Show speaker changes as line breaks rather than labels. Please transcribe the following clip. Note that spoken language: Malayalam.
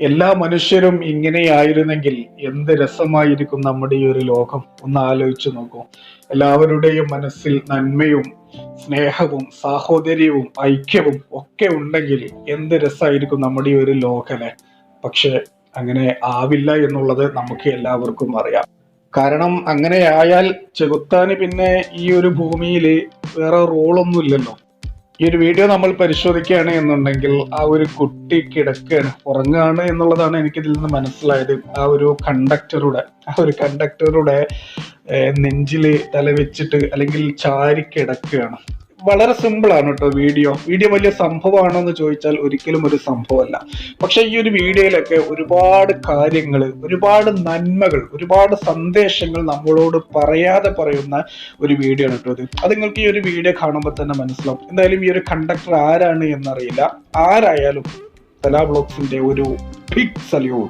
എല്ലാ മനുഷ്യരും ഇങ്ങനെയായിരുന്നെങ്കിൽ എന്ത് രസമായിരിക്കും നമ്മുടെ ഈ ഒരു ലോകം? ഒന്ന് ആലോചിച്ചു നോക്കൂ. എല്ലാവരുടെയും മനസ്സിൽ നന്മയും സ്നേഹവും സാഹോദര്യവും ഐക്യവും ഒക്കെ ഉണ്ടെങ്കിൽ എന്ത് രസമായിരിക്കും നമ്മുടെ ഈ ഒരു ലോകനെ പക്ഷെ അങ്ങനെ ആവില്ല എന്നുള്ളത് നമുക്ക് എല്ലാവർക്കും അറിയാം. കാരണം അങ്ങനെ ആയാൽ ചെകുത്താന് പിന്നെ ഈ ഒരു ഭൂമിയിൽ വേറെ റോളൊന്നും ഇല്ലല്ലോ ഈ ഒരു വീഡിയോ നമ്മൾ പരിശോധിക്കുകയാണ് എന്നുണ്ടെങ്കിൽ ആ ഒരു കുട്ടി കിടക്കുകയാണ് ഉറങ്ങുകയാണ് എന്നുള്ളതാണ് എനിക്കിതിൽ നിന്ന് മനസ്സിലായത്. ആ ഒരു കണ്ടക്ടറുടെ ആ ഒരു കണ്ടക്ടറുടെ നെഞ്ചിൽ തല വെച്ചിട്ട് അല്ലെങ്കിൽ ചാരി കിടക്കുകയാണ്. വളരെ സിമ്പിൾ ആണ് കേട്ടോ വീഡിയോ വീഡിയോ വലിയ സംഭവമാണോ എന്ന് ചോദിച്ചാൽ ഒരിക്കലും ഒരു സംഭവമല്ല. പക്ഷെ ഈ ഒരു വീഡിയോയിലൊക്കെ ഒരുപാട് കാര്യങ്ങൾ ഒരുപാട് നന്മകൾ ഒരുപാട് സന്ദേശങ്ങൾ നമ്മളോട് പറയാതെ പറയുന്ന ഒരു വീഡിയോ ആണ് കേട്ടോ ഇത്. അത് നിങ്ങൾക്ക് ഈ ഒരു വീഡിയോ കാണുമ്പോൾ തന്നെ മനസ്സിലാവും. എന്തായാലും ഈ ഒരു കണ്ടക്ടർ ആരാണ് എന്നറിയില്ല. ആരായാലും കലാ ബ്ലോഗ്സിന്റെ ഒരു ബിഗ് സല്യൂട്ട്